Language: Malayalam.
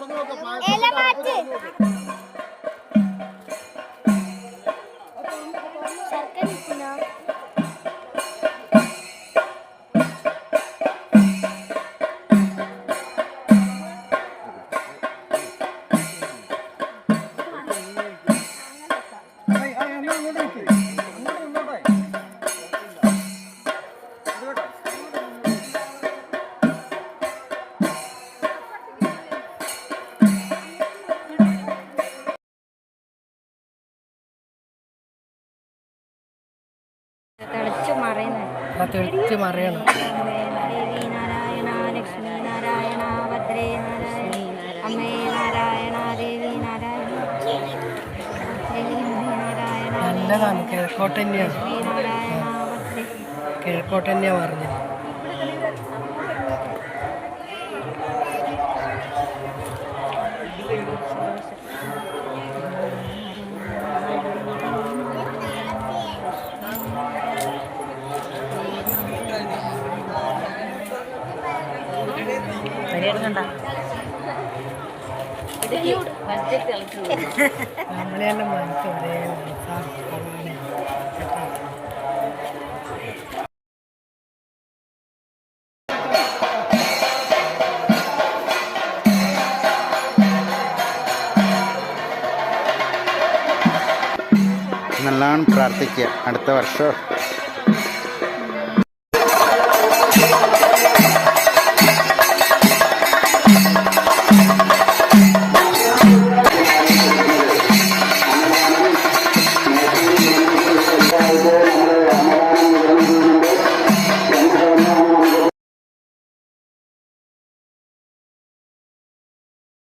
അമ്മേ തിളച്ചു മറയുന്നു ആ മറയണം. നാരായണ ലക്ഷ്മി നാരായണ ഭദ്രേ നാരായണ അമ്മേ നാരായണ ദേവി നാരായണ ദേവി നാരായണ നല്ലതാണ്. കിഴക്കോട്ട് തന്നെയാണ്. ലക്ഷ്മി നാരായണ കിഴക്കോട്ട് തന്നെയാണ് പറഞ്ഞത് നമ്മളെല്ലാം മനസ്സ് ഒരേ നല്ലോണം പ്രാർത്ഥിക്കുക. അടുത്ത വർഷം. Ai,